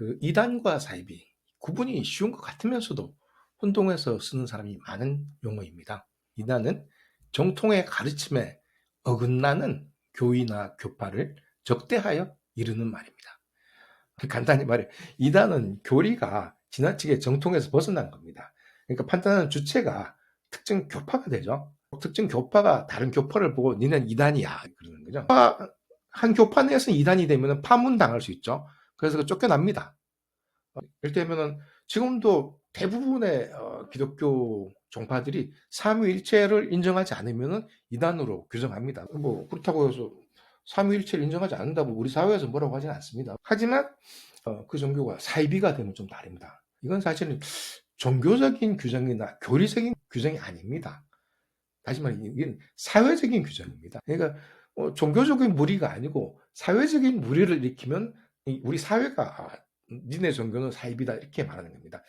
그 이단과 사이비 구분이 쉬운 것 같으면서도 혼동해서 쓰는 사람이 많은 용어입니다. 이단은 정통의 가르침에 어긋나는 교의나 교파를 적대하여 이르는 말입니다. 간단히 말해 이단은 교리가 지나치게 정통에서 벗어난 겁니다. 그러니까 판단하는 주체가 특정 교파가 되죠. 특정 교파가 다른 교파를 보고 니는 이단이야 그러는 거죠. 파- 한 교파 내에서 이단이 되면 파문당할 수 있죠. 그래서 그 쫓겨납니다. 어, 이를테면은 지금도 대부분의 어, 기독교 종파들이 삼위일체를 인정하지 않으면은 이단으로 규정합니다. 뭐 그렇다고 해서 삼위일체를 인정하지 않는다고 우리 사회에서 뭐라고 하지는 않습니다. 하지만 어, 그 종교가 사이비가 되면 좀 다릅니다. 이건 사실은 종교적인 규정이나 교리적인 규정이 아닙니다. 다시 말해 이건 사회적인 규정입니다. 그러니까 어, 종교적인 무리가 아니고 사회적인 무리를 일으키면 이 우리 사회가 아, 니네 종교는 사이비다 이렇게 말하는 겁니다.